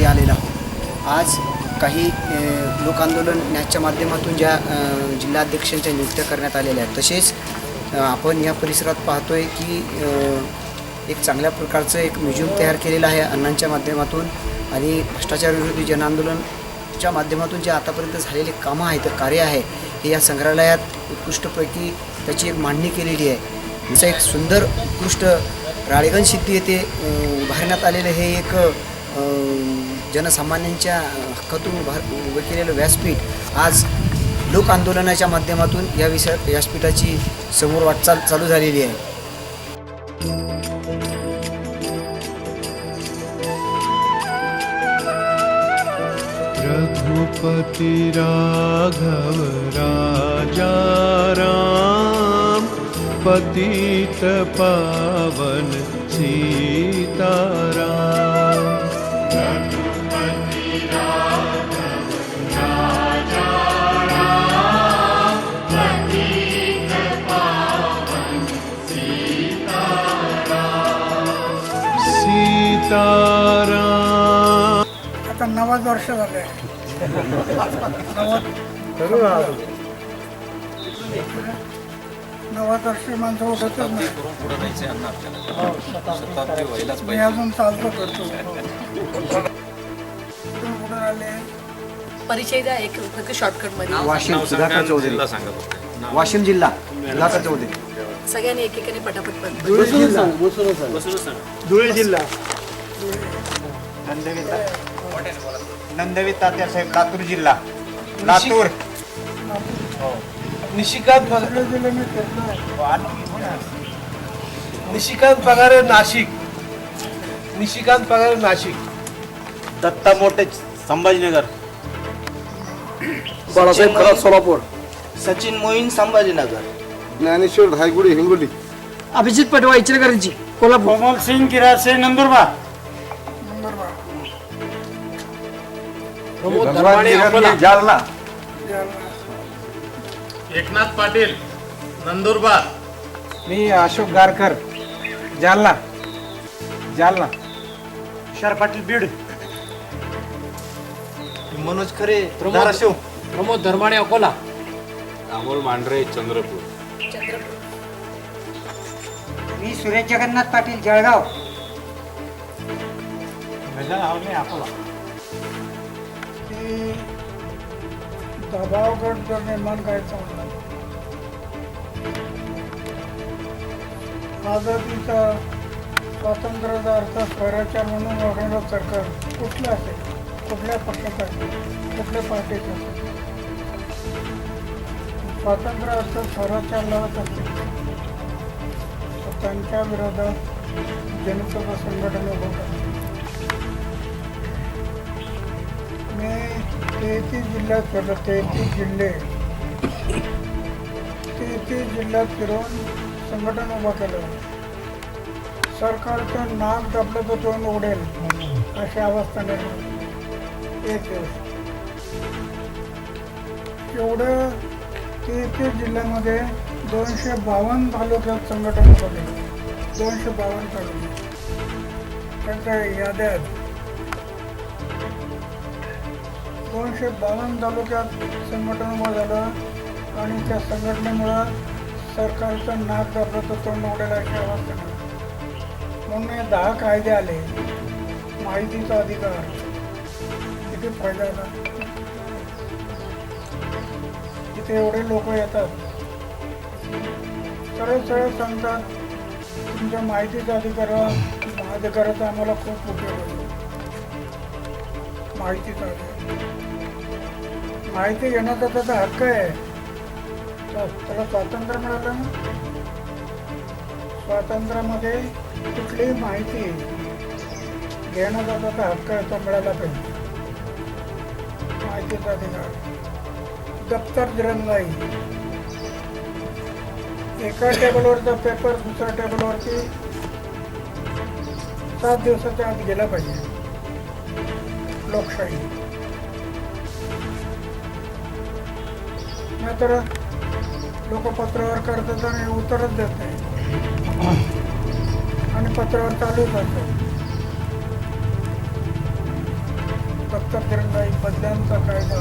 वरती आलेला आहोत. आज काही लोकांदोलन लोक आंदोलन न्यासच्या माध्यमातून ज्या जिल्हाध्यक्षांच्या नियुक्त्या करण्यात आलेल्या आहेत तसेच आपण या परिसरात पाहतोय की एक चांगल्या प्रकारचं एक म्युझियम तयार केलेलं आहे अण्णांच्या माध्यमातून आणि भ्रष्टाचार विरोधी जनआंदोलनच्या माध्यमातून जे आतापर्यंत झालेले कामं आहेत कार्य आहे हे या संग्रहालयात उत्कृष्टपैकी त्याची एक मांडणी केलेली आहे. असं एक सुंदर उत्कृष्ट राळेगण सिद्धी येथे उभारण्यात आलेलं हे एक जनसामान्यांच्या हक्कातून उभार उभं केलेलं व्यासपीठ आज लोक आंदोलनाच्या माध्यमातून या विषय व्यासपीठाची समोर वाटचाल चालू झालेली आहे. रघुपती राघव राजा राम पतित पावन सीताराम। आता नव्वद वर्ष झाले. नव्वद नव्वद वर्ष माणसं होतच नाही. मी अजून चालतो करतो. आले परिचय द्या एक फक्त शॉर्टकटमध्ये. वाशिम सुधाकर चौधरी. वाशिम जिल्हा सुधाकर चौधरी. सगळ्यांनी एकेकाने पटापट पट- धुळे जिल्हा. नंदवी तात्यासाहेब लातूर जिल्हा. लातूर जिल्हे. फिरलो निशिकांत पगारे नाशिक. निशिकांत पगारे नाशिक. दत्ता मोठे संभाजीनगर. बाळासाहेब खरात सोलापूर. सचिन मोहीन संभाजीनगर. ज्ञानेश्वर धायगुडी हिंगोली. अभिजित पटवा इचलकरंजी कोल्हापूर. कोमल सिंग गिरासे नंदुरबार. नंबर बार जालना. जालना. एकनाथ पाटील नंदुरबार. मी अशोक गारकर जालना. जालना. तुषार पाटील बीड. मनोज खरे धाराशिव. प्रमोद धर्माणे अकोला. अमोल मांढरे चंद्रपूर. मी सुरेश जगन्नाथ पाटील जळगाव. की जर निर्माण करायचा होता आझादीचा स्वातंत्र्याचा अर्थ स्वराज्य म्हणून वागणारं सरकार कुठलं असेल? कुठल्या पक्षाचं असेल? कुठल्या पार्टीचं असेल? स्वातंत्र्य अर्थ स्वराज्य लावत असेल तर त्यांच्या विरोधात जनसभा संघटना होत मी तेहतीस जिल्ह्यात फिरलो तेहतीस जिल्हे. तेहतीस जिल्ह्यात फिरून संघटन उभं केलं. सरकारचं नाक दबलं तर तोंड उडेल अशी अवस्था निर्माण येते एवढं तेहतीस जिल्ह्यामध्ये दोनशे बावन्न तालुक्यात संघटन उभं केलं दोनशे बावन्न तालुक्यात त्यांच्या याद्या दोनशे बावन्न तालुक्यात संघटन उभं झालं आणि त्या संघटनेमुळं सरकारचं नाक दाबलं तर तोंड उडेल अशी अवस्था म्हणून हे दहा कायदे आले. माहितीचा अधिकार. किती फायदा झाला. तिथे एवढे लोक येतात. सरळ सरळ सांगतात तुमच्या माहितीचा अधिकार अधिकाराचा आम्हाला खूप उपयोग होतो. माहिती अधिकार माहिती घेण्याचा त्याचा हक्क आहे. तर त्याला स्वातंत्र्य मिळालं ना? स्वातंत्र्यामध्ये कुठलीही माहिती घेण्याचा त्याचा हक्क आहे तो मिळाला पाहिजे. माहितीचा अधिकार. दप्तर दिरंगाई. एका टेबलवरचा पेपर दुसऱ्या टेबलवरती सात दिवसाच्या आत गेला पाहिजे. लोकशाही. मात्र लोक पत्रावर करतात आणि उत्तरच देत नाही आणि पत्रावर चालूच असतात दत्तक बदल्यांचा कायदा.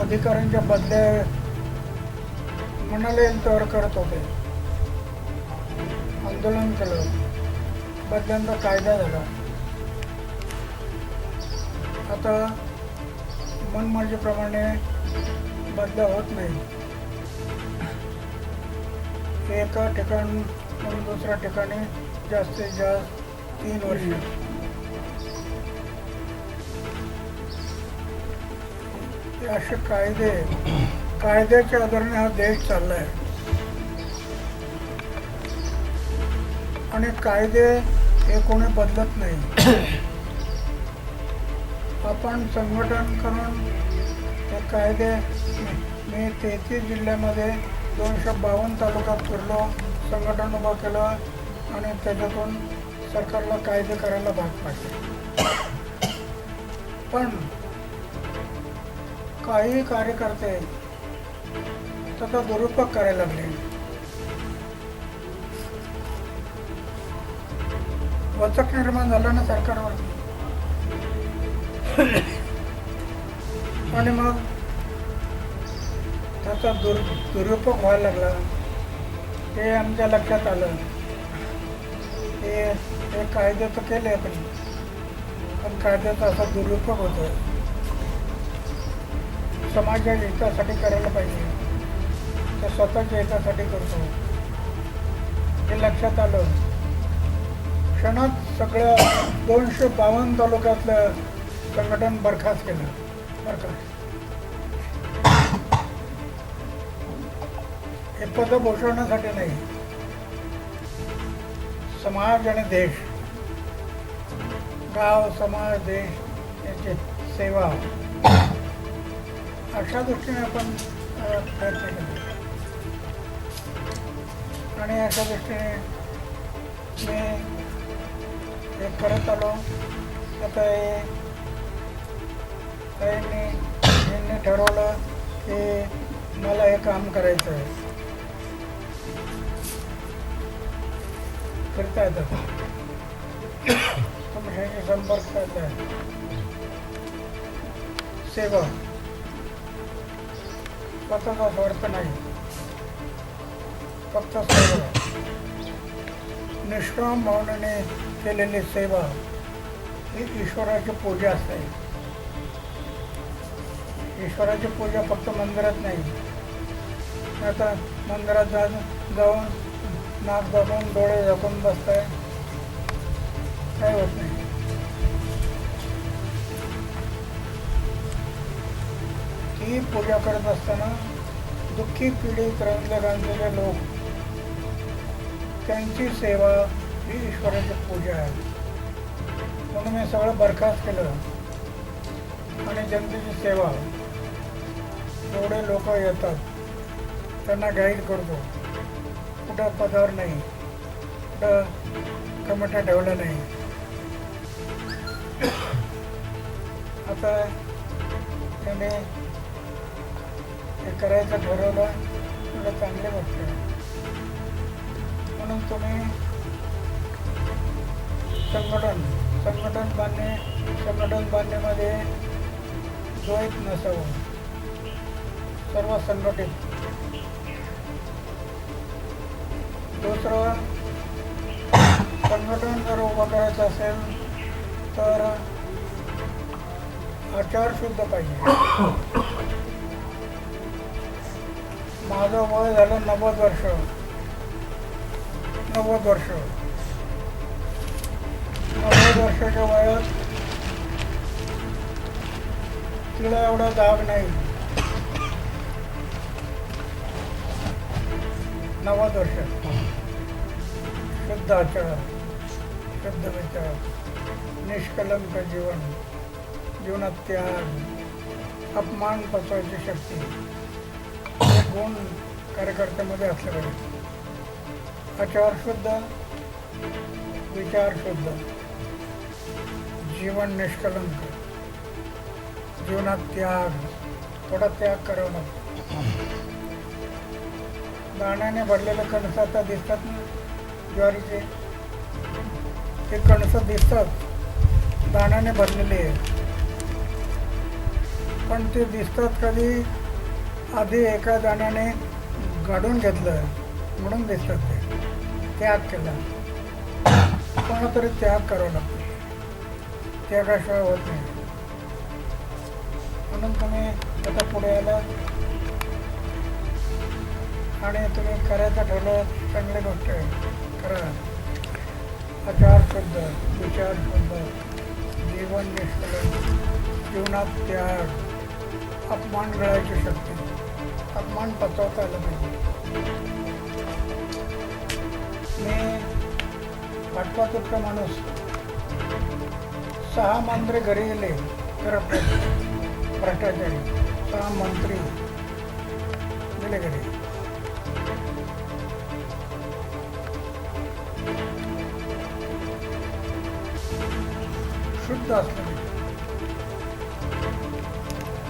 अधिकाऱ्यांच्या बदल्या म्हणाले येईल तर करत होते. आंदोलन केलं. बदल्यांचा कायदा झाला. आता मनमार्जीप्रमाणे बदला होत नाही. एका ठिकाणून दुसऱ्या ठिकाणी जास्तीत जास्त तीन वर्ष. असे कायदे कायद्याच्या आधाराने हा देश चाललाय. आणि कायदे हे कोणी बदलत नाही. आपण संघटन करून त्या कायदे मी तेहतीस जिल्ह्यामध्ये दोनशे बावन्न तालुक्यात फिरलो संघटन उभं केलं आणि त्याच्यातून सरकारला कायदे करायला भाग पाडले. पण काही कार्यकर्ते त्याचा दुरुपयोग करायला लागले. वचक निर्माण झालं ना सरकारवर आणि मग त्याचा दुर दुरुपयोग व्हायला लागला. हे आमच्या लक्षात आलं. हे हे कायदे तर केले आपण. पण कायद्याचा असा दुरुपयोग होतो. समाजाच्या हितासाठी करायला पाहिजे. ते स्वतःच्या हितासाठी करतो. हे लक्षात आलं. क्षणात सगळ्या दोनशे बावन्न तालुक्यातलं संघटन बरखास्त केलं. बरखास्त. हे पद भूषवण्यासाठी नाही. समाज आणि देश. गाव समाज देश याची सेवा. अशा दृष्टीने आपण प्रयत्न केले. आणि अशा दृष्टीने मी हे करत आलो. आता हे त्यांनी यांनी ठरवलं की मला हे काम करायचं आहे. फिरता येतं. तुमच्याशी संपर्क करताय सेवा. स्वतःचा स्वार्थ नाही. फक्त सेवा. निष्काम भावनेने केलेली सेवा ही ईश्वराची पूजा असते ईश्वराची पूजा फक्त मंदिरात नाही. आता मंदिरात जा जाऊन नाक दाखवून डोळे झाकून बसताय. काय होत नाही. ही पूजा करत असताना दुःखी पीडित रंगले रंगलेले लोक त्यांची सेवा ही ईश्वराची पूजा आहे. म्हणून मी सगळं बरखास्त केलं. आणि जनतेची सेवा. जेवढे लोक येतात. त्यांना गाईड करतो. कुठं पदावर नाही. कुठं कमिट्या ठेवल्या नाही. आता त्याने हे करायचं ठरवलं. तुला चांगले वाटलं म्हणून तुम्ही संघटन संघटन बांधणे संघटन बांधण्यामध्ये द्वैत नसावं. सर्व संघटित दुसरं संघटन जर उभं करायचं असेल तर आचार शुद्ध पाहिजे. माझं वय झालं नव्वद वर्ष. नव्वद वर्ष. नव्वद वर्षाच्या वयात तिला एवढा जाग नाही. नव्वद वर्ष. शुद्ध आचार शुद्ध विचार निष्कलंक जीवन जीवनात त्याग अपमान पचवायची शक्ती. हे गुण कार्यकर्त्यामध्ये असले पाहिजे. आचार शुद्ध विचार शुद्ध जीवन निष्कलंक जीवनात त्याग थोडा त्याग करावा लागतो. दाण्याने भरलेले कणस आता दिसतात ना ज्वारीचे. ते कणस दिसतात. दाण्याने भरलेले आहे पण ते दिसतात कधी आधी एका दाण्याने गाडून घेतलं म्हणून दिसतात ते. त्याग केला. कोणातरी त्याग करावा लागतो. त्यागाशिवाय होत नाही. म्हणून तुम्ही आता पुढे यायला आणि तुम्ही करायचं ठरलं चांगली गोष्ट आहे करा आचार शुद्ध विचार शुद्ध जीवन निष्कलन जीवनात त्याग अपमान गळायची शक्ती अपमान पचवता आलं पाहिजे मी पाठवा तुटका माणूस. सहा मंत्री घरी गेले तर भ्रष्टाचारी. सहा मंत्री गेले घरी. शुद्ध असलं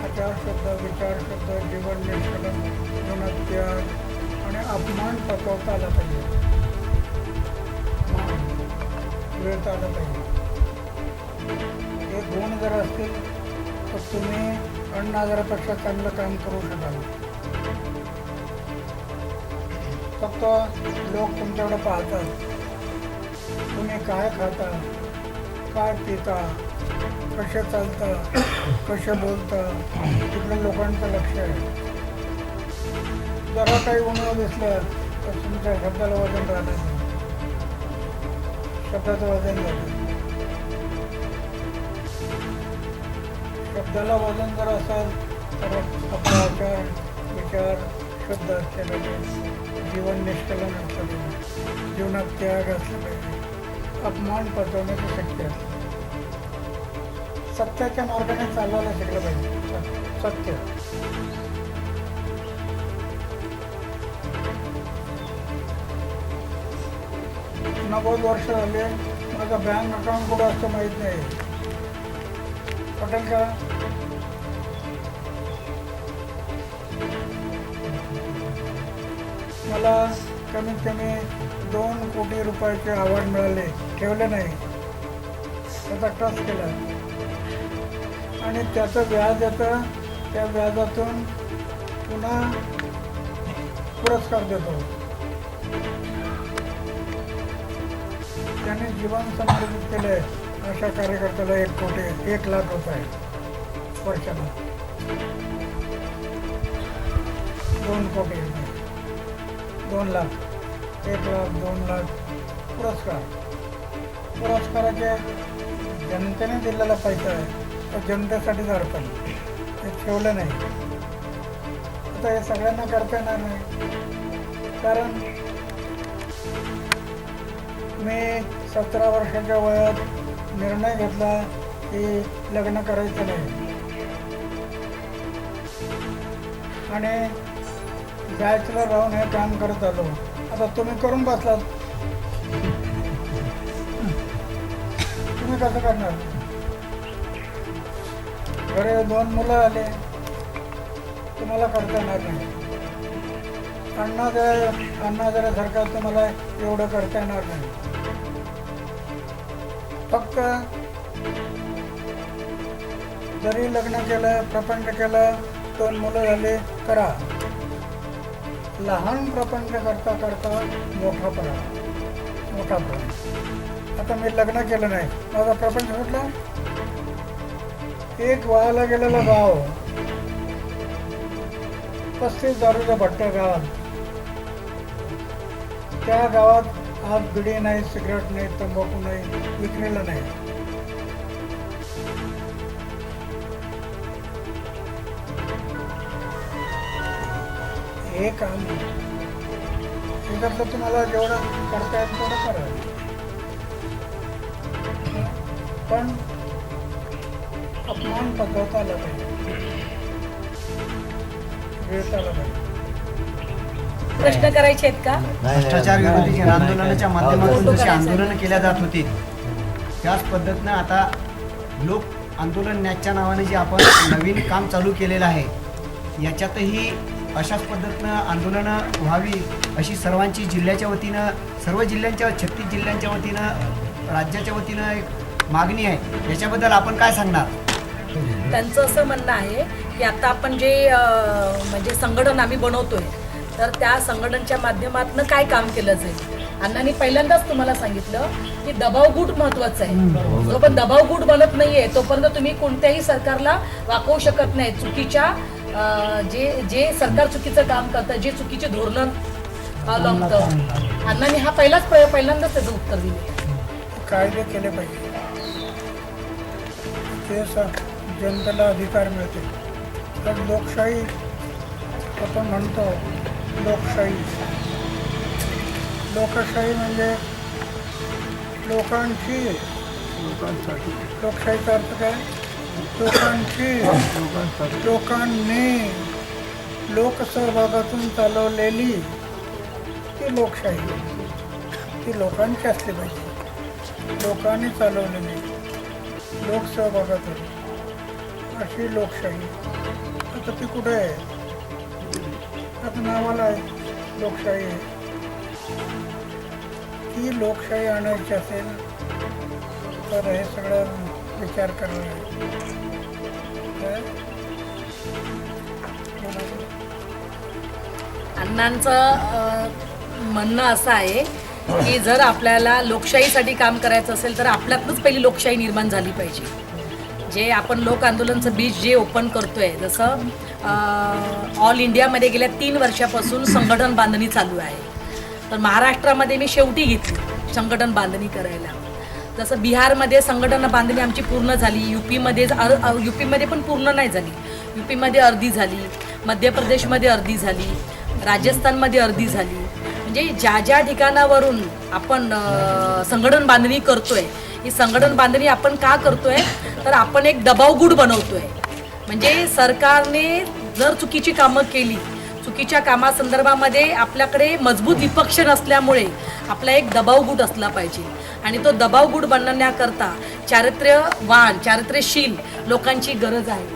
आचार शुद्ध विचार शुद्ध जीवन निष्कलन गुणत्याग आणि अपमान पचवता आला पाहिजे. मिळता वेळता आला पाहिजे. हे गुण जर असतील तर तुम्ही अन्न आजारापेक्षा चांगलं काम करू शकाल. फक्त लोक तुमच्याकडे पाहतात. तुम्ही काय खाता? काय पिता कसे चालता कसे बोलता तिकडे लोकांचं लक्ष आहे. जरा काही उन्हा दिसलं तर तुमच्या शब्दाला वजन राहणार शब्दाचं वजन झालं शब्दाला वजन जर असेल तर आपला आचार विचार शब्द असले पाहिजे जीवन निष्कलन असलं पाहिजे जीवनात त्याग असला पाहिजे अपमान पचवण्याची शक्य असते. सत्याच्या मार्गाने चालवायला शिकलं पाहिजे. स- सत्य नव्वद वर्ष झाले माझं बँक अकाउंट कुठं असतं माहीत नाही. पटेल का? मला कमीत कमी दोन कोटी रुपयाचे आवड मिळाले. ठेवले नाही. त्याचा टच केला. आणि त्याचं व्याज येतं त्या व्याजातून पुन्हा पुरस्कार देतो. त्याने जीवन समर्पित केले अशा कार्यकर्त्याला एक कोटी एक लाख रुपये वर्षाला. दोन कोटी. दोन लाख. एक लाख दोन लाख पुरस्कार. पुरस्काराचे जनतेने दिलेला पैसा आहे. जनतेसाठीच अर्पण ते ठेवलं नाही. आता हे सगळ्यांना करता येणार नाही. कारण मी सतरा वर्षाच्या वयात निर्णय घेतला की लग्न करायचं नाही. आणि बॅचलर राहून हे काम करत आलो. आता तुम्ही करून बसलात. तुम्ही कसं करणार? घरे दोन मुलं आले. तुम्हाला करता येणार नाही. अण्णा जर अण्णा जरा सरकार तुम्हाला एवढं करता येणार नाही. फक्त जरी लग्न केलं प्रपंच केलं दोन मुलं झाले करा. लहान प्रपंच करता करता मोठा पडा. मोठा पडा. आता मी लग्न केलं नाही. माझा प्रपंच म्हटला एक वायाला गेलेला गाव. पस्तीस दारूच्या भट्ट्या गावात. त्या गावात आज बिडी नाही सिगरेट नाही तंबाखू नाही विक्रीला नाही. हे काम त्याच्यातलं तुम्हाला जेवढं करता येईल तेवढं करा. पण अपमान पद्धत आला पाहिजे प्रश्न करायचे आहेत का? भ्रष्टाचार विरोधी आंदोलनाच्या माध्यमातून जशी आंदोलनं केल्या जात होती त्याच पद्धतीनं आता लोक आंदोलन न्यायच्या नावाने जे आपण नवीन काम चालू केलेलं आहे याच्यातही अशाच पद्धतीनं आंदोलनं व्हावी अशी सर्वांची जिल्ह्याच्या वतीनं सर्व जिल्ह्यांच्या छत्तीस जिल्ह्यांच्या वतीनं राज्याच्या वतीनं एक मागणी आहे. याच्याबद्दल आपण काय सांगणार? त्यांचं असं म्हणणं आहे की आता आपण जे म्हणजे संघटन आम्ही बनवतोय तर त्या संघटनच्या माध्यमातून काय काम केलं जाईल? अण्णांनी पहिल्यांदाच तुम्हाला सांगितलं की दबाव गुट महत्त्वाचा आहे. जो पण दबाव गुट बनत नाहीये तोपर्यंत तुम्ही कोणत्याही सरकारला वाकवू शकत नाही. चुकीच्या जे जे सरकार चुकीचं काम करतं जे चुकीचे धोरणं अवलंबतं अण्णांनी हा पहिलाच पहिल्यांदाच त्याचं उत्तर दिलं. कायदे केले पाहिजे. जनतेला अधिकार मिळते तर लोकशाही आपण म्हणतो लोकशाही. लोकशाही म्हणजे लोकांची. लोकांसाठी. लोकशाहीचा अर्थ काय? लोकांची. लोकांनी लोकसहभागातून चालवलेली ती लोकशाही. ती लोकांची असली पाहिजे. लोकांनी चालवलेली. लोकसहभागातून. अशी लोकशाही. आता ती कुठे आहे? आता नावाला आहे लोकशाही. आहे ती लोकशाही आणायची असेल तर हे सगळं विचार करावा लागेल. अण्णांचं म्हणणं असं आहे की जर आपल्याला लोकशाहीसाठी काम करायचं असेल तर आपल्यातच पहिली लोकशाही निर्माण झाली पाहिजे. जे आपण लोक आंदोलनचं बीज जे ओपन करतोय जसं ऑल इंडियामध्ये गेल्या तीन वर्षापासून संघटन बांधणी चालू आहे. तर महाराष्ट्रामध्ये मी शेवटी घेतली संघटन बांधणी करायला. जसं बिहारमध्ये संघटन बांधणी आमची पूर्ण झाली यू पीमध्ये यू पीमध्ये पण पूर्ण नाही झाली. यू पीमध्ये अर्धी झाली मध्य प्रदेशमध्ये अर्धी झाली राजस्थानमध्ये अर्धी झाली. म्हणजे ज्या ज्या ठिकाणावरून आपण संघटन बांधणी करतोय ही संघटन बांधणी आपण का करतोय? तर आपण एक दबावगुड बनवतोय. म्हणजे सरकारने जर चुकीची कामं केली चुकीच्या कामासंदर्भामध्ये आपल्याकडे मजबूत विपक्ष नसल्यामुळे आपला एक दबावगुट असला पाहिजे. आणि तो दबावगुट बनवण्याकरता चारित्र्यवान चारित्र्यशील लोकांची गरज आहे.